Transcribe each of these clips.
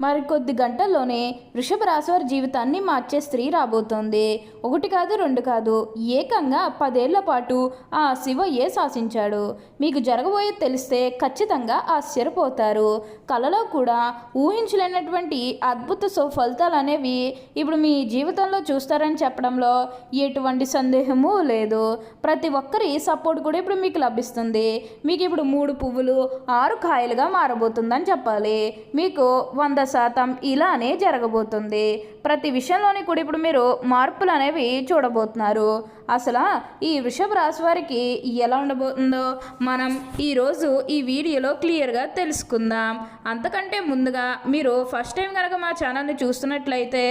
మరికొద్ది గంటల్లోనే వృషభ రాశివారి జీవితాన్ని మార్చే స్త్రీ రాబోతోంది. ఒకటి కాదు రెండు కాదు ఏకంగా పదేళ్ళ పాటు ఆ శివయ్యే శాసించాడు. మీకు జరగబోయేది తెలిస్తే ఖచ్చితంగా ఆశ్చర్యపోతారు. కలలో కూడా ఊహించలేనటువంటి అద్భుత సు ఫలితాలు అనేవి ఇప్పుడు మీ జీవితంలో చూస్తారని చెప్పడంలో ఎటువంటి సందేహము లేదు. ప్రతి ఒక్కరి సపోర్ట్ కూడా ఇప్పుడు మీకు లభిస్తుంది. మీకు ఇప్పుడు మూడు పువ్వులు ఆరు కాయలుగా మారబోతుందని చెప్పాలి. మీకు వంద శాతం ఇలానే జరగబోతుంది. ప్రతి విషయంలోని కూడా ఇప్పుడు మీరు మార్పులు అనేవి చూడబోతున్నారు. అసలు ఈ వృషభ రాశి వారికి ఎలా ఉండబోతుందో మనం ఈరోజు ఈ వీడియోలో క్లియర్గా తెలుసుకుందాం. అంతకంటే ముందుగా మీరు ఫస్ట్ టైం కనుక మా ఛానల్ని చూస్తున్నట్లయితే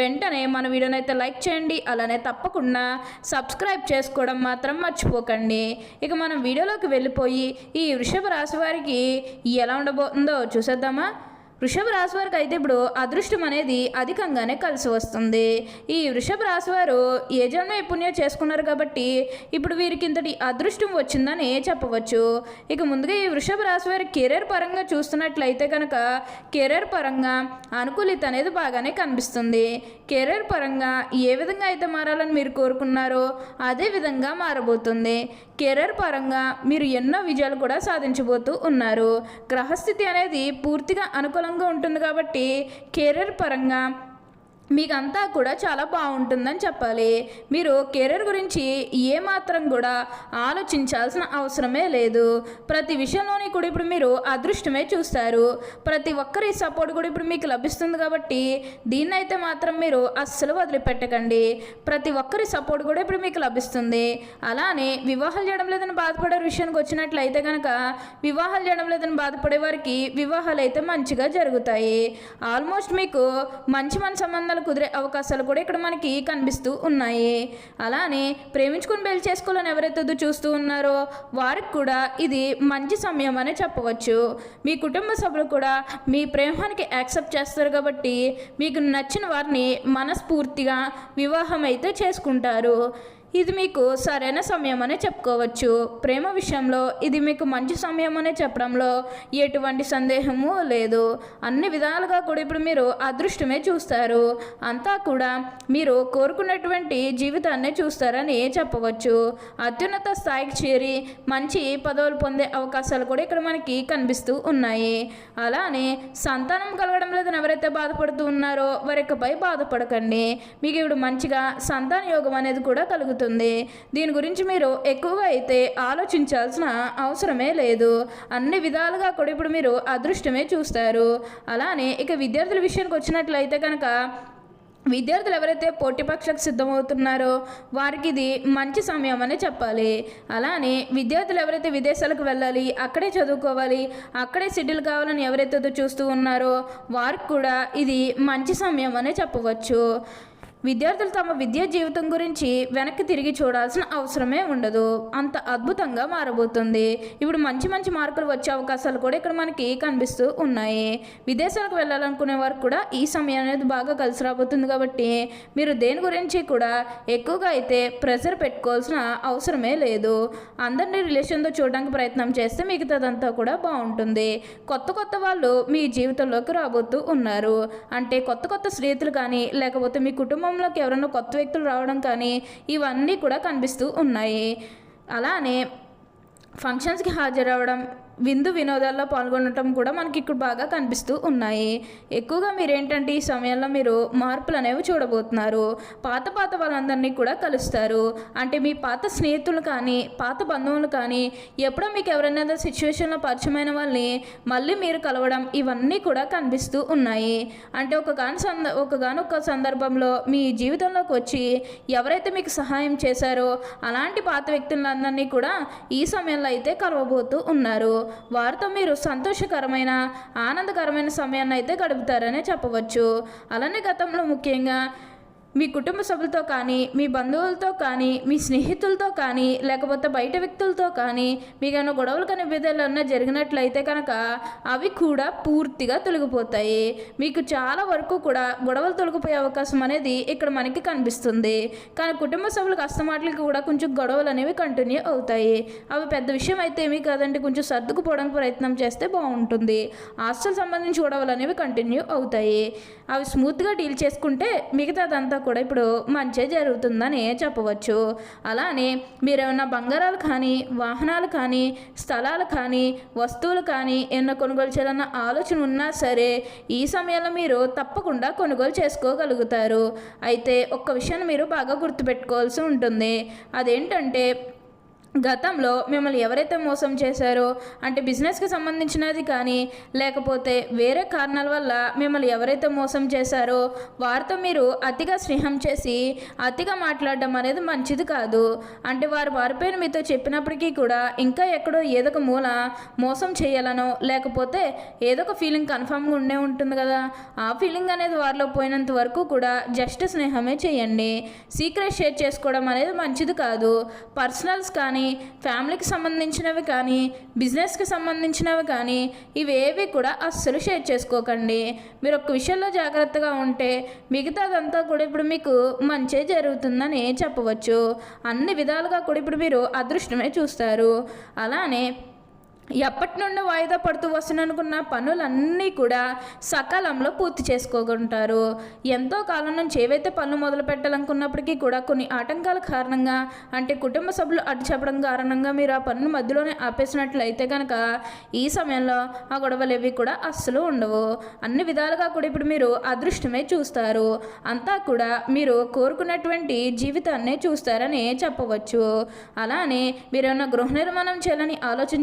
వెంటనే మన వీడియోని అయితే లైక్ చేయండి అలానే తప్పకుండా సబ్స్క్రైబ్ చేసుకోవడం మాత్రం మర్చిపోకండి. ఇక మనం వీడియోలోకి వెళ్ళిపోయి ఈ వృషభ రాశి వారికి ఎలా ఉండబోతుందో చూసేద్దామా? వృషభ రాశి వారికి అయితే ఇప్పుడు అదృష్టం అనేది అధికంగానే కలిసి వస్తుంది. ఈ వృషభ రాశి వారు ఏ జన్మ పుణ్యం చేసుకున్నారు కాబట్టి ఇప్పుడు వీరికి ఇంతటి అదృష్టం వచ్చిందని చెప్పవచ్చు. ఇక ముందుగా ఈ వృషభ రాశి వారి కెరీర్ పరంగా చూస్తున్నట్లయితే కనుక కెరీర్ పరంగా అనుకూలిత అనేది బాగానే కనిపిస్తుంది. కెరీర్ పరంగా ఏ విధంగా అయితే మారాలని మీరు కోరుకున్నారో అదే విధంగా మారబోతుంది. కెరీర్ పరంగా మీరు ఎన్నో విజయాలు కూడా సాధించబోతూ ఉన్నారు. గ్రహస్థితి అనేది పూర్తిగా అనుకూలంగా ఉంటుంది కాబట్టి కెరీర్ పరంగా మీకంతా కూడా చాలా బాగుంటుందని చెప్పాలి. మీరు కెరీర్ గురించి ఏమాత్రం కూడా ఆలోచించాల్సిన అవసరమే లేదు. ప్రతి విషయంలోని కూడా ఇప్పుడు మీరు అదృష్టమే చూస్తారు. ప్రతి ఒక్కరి సపోర్ట్ కూడా ఇప్పుడు మీకు లభిస్తుంది కాబట్టి దీన్నైతే మాత్రం మీరు అస్సలు వదిలిపెట్టకండి. ప్రతి ఒక్కరి సపోర్ట్ కూడా ఇప్పుడు మీకు లభిస్తుంది. అలానే వివాహాలు చేయడం లేదని బాధపడే విషయానికి వచ్చినట్లయితే కనుక వివాహాలు చేయడం లేదని బాధపడే వారికి వివాహాలు అయితే మంచిగా జరుగుతాయి. ఆల్మోస్ట్ మీకు మంచి మంచి సంబంధాలు కుదిరే అవకాశాలు కూడా ఇక్కడ మనకి కనిపిస్తూ ఉన్నాయి. అలానే ప్రేమించుకుని పెళ్ళి చేసుకోవాలని ఎవరైతే చూస్తూ ఉన్నారో వారికి కూడా ఇది మంచి సమయం అని చెప్పవచ్చు. మీ కుటుంబ సభ్యులు కూడా మీ ప్రేమానికి యాక్సెప్ట్ చేస్తారు కాబట్టి మీకు నచ్చిన వారిని మనస్ఫూర్తిగా వివాహం అయితే చేసుకుంటారు. ఇది మీకు సరైన సమయం అనే చెప్పుకోవచ్చు. ప్రేమ విషయంలో ఇది మీకు మంచి సమయం అనే చెప్పడంలో ఎటువంటి సందేహము లేదు. అన్ని విధాలుగా కూడా ఇప్పుడు మీరు అదృష్టమే చూస్తారు. అంతా కూడా మీరు కోరుకున్నటువంటి జీవితాన్ని చూస్తారని చెప్పవచ్చు. అత్యున్నత స్థాయికి చేరి మంచి పదవులు పొందే అవకాశాలు కూడా ఇక్కడ మనకి కనిపిస్తూ ఉన్నాయి. అలానే సంతానం కలగడం లేదని ఎవరైతే బాధపడుతూ ఉన్నారో వారికపై బాధపడకండి. మీకు ఇప్పుడు మంచిగా సంతాన యోగం అనేది కూడా కలుగుతుంది. దీని గురించి మీరు ఎక్కువగా అయితే ఆలోచించాల్సిన అవసరమే లేదు. అన్ని విధాలుగా కూడా ఇప్పుడు మీరు అదృష్టమే చూస్తారు. అలానే ఇక విద్యార్థుల విషయానికి వచ్చినట్లయితే కనుక విద్యార్థులు ఎవరైతే పోటీ పరీక్షలకు సిద్ధమవుతున్నారో వారికి ఇది మంచి సమయం అనే చెప్పాలి. అలానే విద్యార్థులు ఎవరైతే విదేశాలకు వెళ్ళాలి అక్కడే చదువుకోవాలి అక్కడే సెటిల్ కావాలని ఎవరైతే చూస్తూ ఉన్నారో వారికి కూడా ఇది మంచి సమయం అనే చెప్పవచ్చు. విద్యార్థులు తమ విద్యా జీవితం గురించి వెనక్కి తిరిగి చూడాల్సిన అవసరమే ఉండదు. అంత అద్భుతంగా మారబోతుంది. ఇప్పుడు మంచి మంచి మార్కులు వచ్చే అవకాశాలు కూడా ఇక్కడ మనకి కనిపిస్తూ ఉన్నాయి. విదేశాలకు వెళ్ళాలనుకునే వారు కూడా ఈ సమయం అనేది బాగా కలిసి రాబోతుంది కాబట్టి మీరు దేని గురించి కూడా ఎక్కువగా అయితే ప్రెషర్ పెట్టుకోవాల్సిన అవసరమే లేదు. అందరినీ రిలేషన్తో చూడడానికి ప్రయత్నం చేస్తే మిగతాదంతా కూడా బాగుంటుంది. కొత్త కొత్త వాళ్ళు మీ జీవితంలోకి రాబోతూ ఉన్నారు. అంటే కొత్త కొత్త స్నేహితులు కానీ లేకపోతే మీ కుటుంబం కుటుంబంలోకి ఎవరైనా కొత్త వ్యక్తులు రావడం కానీ ఇవన్నీ కూడా కనిపిస్తూ ఉన్నాయి. అలానే ఫంక్షన్స్కి హాజరవడం విందు వినోదాల్లో పాల్గొనటం కూడా మనకి ఇక్కడ బాగా కనిపిస్తూ ఉన్నాయి. ఎక్కువగా మీరు ఏంటంటే ఈ సమయంలో మీరు మార్పులు అనేవి చూడబోతున్నారు. పాత పాత వాళ్ళందరినీ కూడా కలుస్తారు. అంటే మీ పాత స్నేహితులు కానీ పాత బంధువులు కానీ ఎప్పుడో మీకు ఎవరైనా సిచ్యువేషన్లో పరిచయమైన వాళ్ళని మళ్ళీ మీరు కలవడం ఇవన్నీ కూడా కనిపిస్తూ ఉన్నాయి. అంటే ఒక కాని సంద ఒక గానొక సందర్భంలో మీ జీవితంలోకి వచ్చి ఎవరైతే మీకు సహాయం చేశారో అలాంటి పాత వ్యక్తులందరినీ కూడా ఈ సమయంలో అయితే కలవబోతూ ఉన్నారు. వారితో మీరు సంతోషకరమైన ఆనందకరమైన సమయాన్ని అయితే గడుపుతారనే చెప్పవచ్చు. అలానే గతంలో ముఖ్యంగా మీ కుటుంబ సభ్యులతో కానీ మీ బంధువులతో కానీ మీ స్నేహితులతో కానీ లేకపోతే బయట వ్యక్తులతో కానీ మీకైనా గొడవలు కానీ విధాలన్నా జరిగినట్లయితే కనుక అవి కూడా పూర్తిగా తొలగిపోతాయి. మీకు చాలా వరకు కూడా గొడవలు తొలగిపోయే అవకాశం అనేది ఇక్కడ మనకి కనిపిస్తుంది. కానీ కుటుంబ సభ్యులకు అస్తమాటలకి కూడా కొంచెం గొడవలు అనేవి కంటిన్యూ అవుతాయి. అవి పెద్ద విషయం అయితే ఏమీ కాదంటే కొంచెం సర్దుకుపోవడానికి ప్రయత్నం చేస్తే బాగుంటుంది. హాస్టల్ సంబంధించి గొడవలు అనేవి కంటిన్యూ అవుతాయి. అవి స్మూత్గా డీల్ చేసుకుంటే మిగతాదంతా కూడా ఇప్పుడు మంచి జరుగుతుందని చెప్పవచ్చు. అలానే మీరేమన్నా బంగారాలు కానీ వాహనాలు కానీ స్థలాలు కానీ వస్తువులు కానీ ఎన్నో కొనుగోలు చేయాలన్న ఆలోచన ఉన్నా సరే ఈ సమయంలో మీరు తప్పకుండా కొనుగోలు చేసుకోగలుగుతారు. అయితే ఒక్క విషయాన్ని మీరు బాగా గుర్తుపెట్టుకోవాల్సి ఉంటుంది. అదేంటంటే గతంలో మిమ్మల్ని ఎవరైతే మోసం చేశారో అంటే బిజినెస్కి సంబంధించినది కానీ లేకపోతే వేరే కారణాల వల్ల మిమ్మల్ని ఎవరైతే మోసం చేశారో వారితో మీరు అతిగా స్నేహం చేసి అతిగా మాట్లాడడం అనేది మంచిది కాదు. అంటే వారు వారిపైన మీతో చెప్పినప్పటికీ కూడా ఇంకా ఎక్కడో ఏదో ఒక మూల మోసం చేయాలనో లేకపోతే ఏదో ఒక ఫీలింగ్ కన్ఫామ్గా ఉండే ఉంటుంది కదా ఆ ఫీలింగ్ అనేది వారిలో పోయినంత వరకు కూడా జస్ట్ స్నేహమే చేయండి. సీక్రెట్ షేర్ చేసుకోవడం అనేది మంచిది కాదు. పర్సనల్స్ కానీ ఫ్యామిలీకి సంబంధించినవి కానీ బిజినెస్కి సంబంధించినవి కానీ ఇవేవి కూడా అస్సలు షేర్ చేసుకోకండి. మీరు ఒక్క విషయంలో జాగ్రత్తగా ఉంటే మిగతాదంతా కూడా ఇప్పుడు మీకు మంచే జరుగుతుందని చెప్పవచ్చు. అన్ని విధాలుగా కూడా ఇప్పుడు మీరు అదృష్టమే చూస్తారు. అలానే ఎప్పటి నుండి వాయిదా పడుతూ వస్తున్ననుకున్న పనులన్నీ కూడా సకాలంలో పూర్తి చేసుకోగలుగుతారు ఎంతో కాలం నుంచి ఏవైతే పనులు మొదలు పెట్టాలనుకున్నప్పటికీ కూడా కొన్ని ఆటంకాల కారణంగా అంటే కుటుంబ సభ్యులు అడ్డు చెప్పడం కారణంగా మీరు ఆ పనులు మధ్యలోనే ఆపేసినట్లయితే కనుక ఈ సమయంలో ఆ గొడవలు ఏవి కూడా అస్సలు ఉండవు. అన్ని విధాలుగా కూడా ఇప్పుడు మీరు అదృష్టమే చూస్తారు. అంతా కూడా మీరు కోరుకున్నటువంటి జీవితాన్నే చూస్తారని చెప్పవచ్చు. అలానే మీరు ఏమైనా గృహ నిర్మాణం చేయాలని ఆలోచన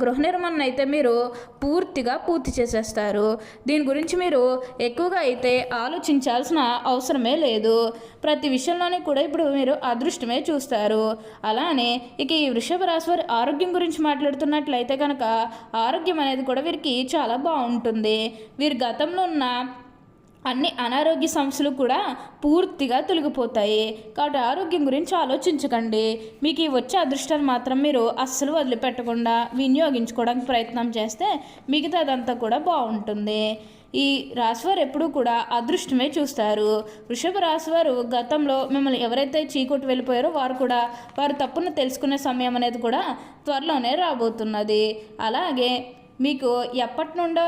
గృహ నిర్మాణం అయితే మీరు పూర్తిగా పూర్తి చేసేస్తారు. దీని గురించి మీరు ఎక్కువగా అయితే ఆలోచించాల్సిన అవసరమే లేదు. ప్రతి విషయంలోనే కూడా ఇప్పుడు మీరు అదృష్టమే చూస్తారు. అలానే ఇక ఈ వృషభ రాశి వారి ఆరోగ్యం గురించి మాట్లాడుతున్నట్లయితే కనుక ఆరోగ్యం అనేది కూడా వీరికి చాలా బాగుంటుంది. వీరి గతంలో ఉన్న అన్ని అనారోగ్య సమస్యలు కూడా పూర్తిగా తొలగిపోతాయి. కాబట్టి ఆరోగ్యం గురించి ఆలోచించకండి. మీకు ఈ వచ్చే అదృష్టాన్ని మాత్రం మీరు అస్సలు వదిలిపెట్టకుండా వినియోగించుకోవడానికి ప్రయత్నం చేస్తే మిగతాదంతా కూడా బాగుంటుంది. ఈ రాశివారు ఎప్పుడూ కూడా అదృష్టమే చూస్తారు. వృషభ రాశివారు గతంలో మిమ్మల్ని ఎవరైతే చీకొట్టు వెళ్ళిపోయారో వారు కూడా వారు తప్పును తెలుసుకునే సమయం అనేది కూడా త్వరలోనే రాబోతున్నది. అలాగే మీకు ఎప్పటి నుండో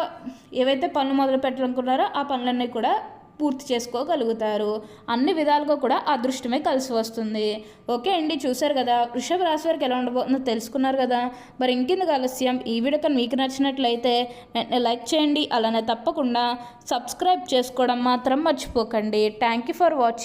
ఏవైతే పనులు మొదలు పెట్టాలనుకున్నారో ఆ పనులన్నీ కూడా పూర్తి చేసుకోగలుగుతారు. అన్ని విధాలుగా కూడా అదృష్టమే కలిసి వస్తుంది. ఓకే అండి చూసారు కదా? వృషభ రాశి వారికి ఎలా ఉండబోతుందో తెలుసుకున్నారు కదా? మరి ఇంకెందుకు ఆలస్యం? ఈ వీడియో కానీ మీకు నచ్చినట్లయితే వెంటనే లైక్ చేయండి. అలానే తప్పకుండా సబ్స్క్రైబ్ చేసుకోవడం మాత్రం మర్చిపోకండి. Thank you for watching